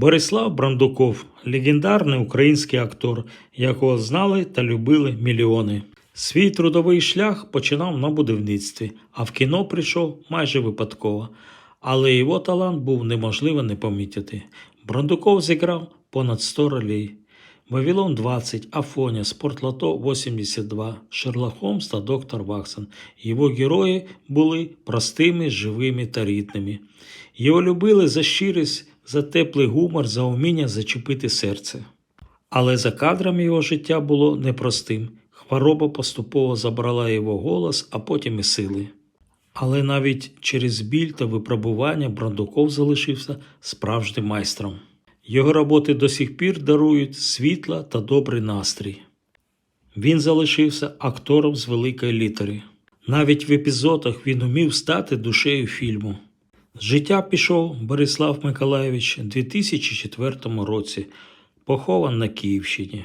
Борислав Брандуков легендарний український актор, якого знали та любили мільйони. Свій трудовий шлях починав на будівництві, а в кіно прийшов майже випадково. Але його талант був неможливо не помітити. Брандуков зіграв понад 100 ролей. Вавилон 20, Афоня, Спортлото 82, Шерлок Холмс та доктор Ваксон. Його герої були простими, живими та рідними. Його любили за щирість, за теплий гумор, за вміння зачепити серце. Але за кадрами його життя було непростим. Хвороба поступово забрала його голос, а потім і сили. Але навіть через біль та випробування Брандуков залишився справжнім майстром. Його роботи до сих пір дарують світла та добрий настрій. Він залишився актором з великої літери. Навіть в епізодах він умів стати душею фільму. З життя пішов Борислав Миколаєвич у 2004 році, похован на Київщині.